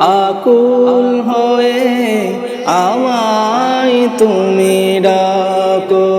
আকুল হয়ে আমায় তুমি ডাকো।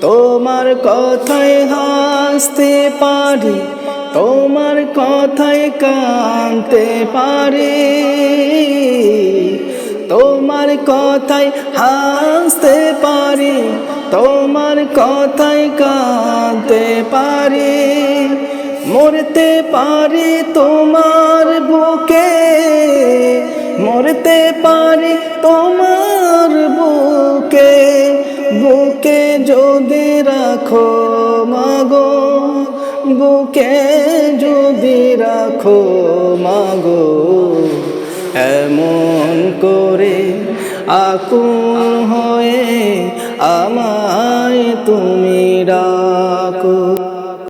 তোমার কথায় হাসতে পারি, তোমার কথায় কানতে পারি। তোমার কথায় হাসতে পারি, তোমার কথায় কাঁদতে পারি। মরতে পারি তোমার মরতে পারি তোমার বুকে বুকে যদি রাখো মাগো, বুকে যদি রাখো মাগো, এমন করে আকুল হয়ে আমায় তুমি ডাকো